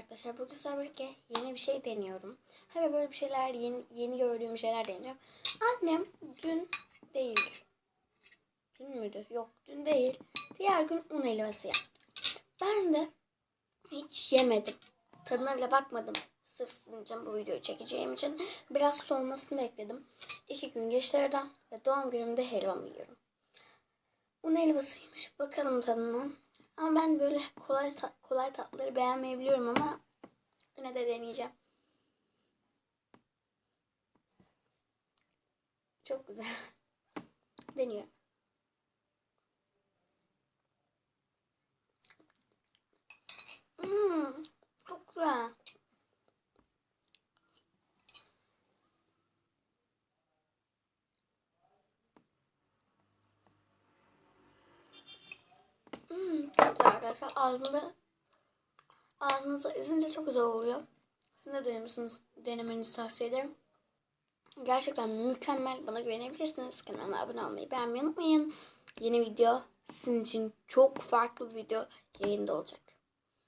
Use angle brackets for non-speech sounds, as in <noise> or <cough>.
arkadaşlar. Bugün birlikte yeni bir şey deniyorum. Her böyle bir şeyler, yeni, yeni gördüğüm şeyler deneyeceğim. Annem dün değil. Dün müydü? Yok dün değil. Diğer gün un helvası yaptı. Ben de hiç yemedim. Tadına bile bakmadım. Sırf sizin için bu videoyu çekeceğim için biraz soğumasını bekledim. İki gün geçti ve doğum günümde helvamı yiyorum. Un helvasıymış. Bakalım tadına. Ama ben böyle kolay kolay tatlıları beğenmeyebiliyorum ama yine de deneyeceğim. Çok güzel. <laughs> Deniyorum. Hmm, çok güzel. Güzel arkadaşlar. Ağzında ağzınıza izince çok güzel oluyor. Siz de denemişsiniz, denemenizi tavsiye ederim. Gerçekten mükemmel. Bana güvenebilirsiniz. Kanalıma abone olmayı beğenmeyi unutmayın. Yeni video sizin için çok farklı bir video yayında olacak.